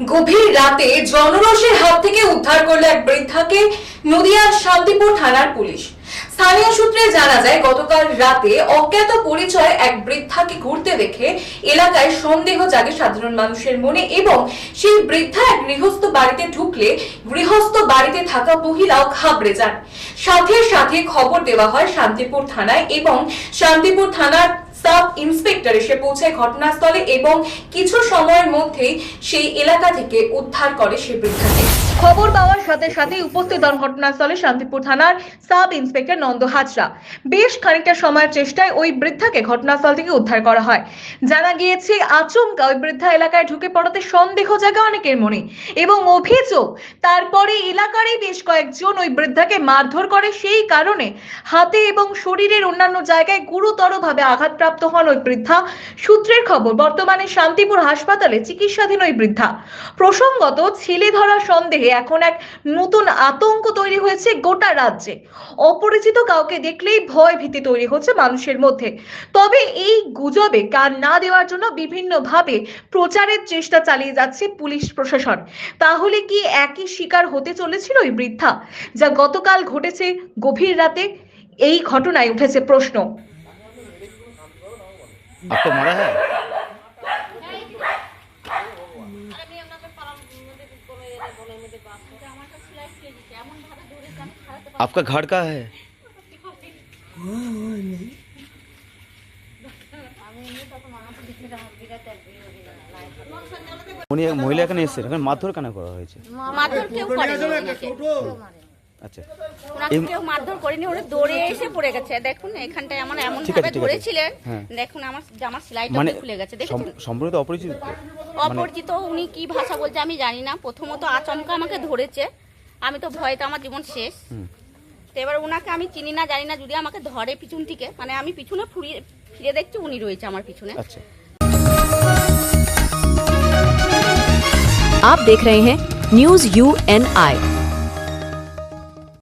গভীর রাতে জনরোষের হাত থেকে উদ্ধার করল এক বৃদ্ধাকে নদিয়ার শান্তিপুর থানার পুলিশ। স্থানীয় সূত্রে জানা যায়, গতকাল রাতে অজ্ঞাত পরিচয় এক বৃদ্ধাকে ঘুরতে দেখে এলাকায় সন্দেহ জাগে সাধারণ মানুষের মনে এবং সেই বৃদ্ধা এক গৃহস্থ বাড়িতে ঢুকলে গৃহস্থ বাড়িতে থাকা মহিলাও ঘাবড়ে যান। সাথে সাথে খবর দেওয়া হয় শান্তিপুর থানায় এবং শান্তিপুর থানার সাব ইন্সপেক্টর এসে পৌঁছায় ঘটনাস্থলে এবং কিছু সময়ের মধ্যেই সেই এলাকা থেকে উদ্ধার করে সে বৃদ্ধাকে। খবর পাওয়ার সাথে সাথে উপস্থিত হন ঘটনাস্থলে শান্তিপুর থানার সাব ইন্সপেক্টর নন্দ হাজরা। বেশ খানিকটা সময়ের চেষ্টায় ওই বৃদ্ধাকে ঘটনাস্থল থেকে উদ্ধার করা হয়। জানা গিয়েছে, আচমকা ওই বৃদ্ধা এলাকায় ঢুকে পড়াতে সন্দেহ জাগে অনেকের মনে এবং অভিযোগ, তারপরে এলাকারই বেশ কয়েকজন ওই বৃদ্ধাকে মারধর করে সেই কারণে হাতে এবং শরীরের অন্যান্য জায়গায় গুরুতরভাবে আঘাতপ্রাপ্ত হন ওই বৃদ্ধা। সূত্রের খবর, বর্তমানে শান্তিপুর হাসপাতালে চিকিৎসাধীন ওই বৃদ্ধা। প্রসঙ্গত, ছেলে ধরা সন্দেহে এখন এক নতুন আতঙ্ক তৈরি হয়েছে গোটা রাজ্যে। অপরিচিত কাউকে দেখলেই ভয় ভীতি তৈরি হচ্ছে মানুষের মধ্যে। তবে এই গুজবে কান না দেওয়ার জন্য বিভিন্নভাবে প্রচারের চেষ্টা চালিয়ে যাচ্ছে পুলিশ প্রশাসন। তাহলে কি একই শিকার হতে চলেছিল ওই বৃদ্ধা? যা গতকাল ঘটেছে গভীর রাতে, এই ঘটনায় উঠেছে প্রশ্ন। आपको मारा है आपका घर का है উনি এক মহিলা এখানে এসেছেন এখানে মারধর কেন করা হয়েছে মারধর কেউ করেনি ওনাকে আচ্ছা ওনাকে এম- কেউ মারধর করেনি ওরা দৌড়ে এসে পড়ে গেছে দেখুন এখানটায় আমার এমন ঠিক আছে, ভাবে ঠিক আছে। ধরেছিলেন হ্যাঁ। দেখুন আমার জামার সেলাইটা মানে খুলে গেছে দেখেছেন সম- সম্পূর্ণ তো অপরিচিত তো? মানে অপরিচিত উনি কি ভাষা বলছে আমি জানি না প্রথমত আচমকা আমাকে ধরেছে আমি তো ভয়তে আমার জীবন শেষ হুম। তো এবার ওনাকে আমি চিনি না জানি না যদি আমাকে ধরে পিছন থেকে মানে আমি পিছনে ফুরিয়ে ফিরে দেখছি উনি রয়েছে আমার পিছনে আচ্ছা आप देख रहे हैं न्यूज यू एन आई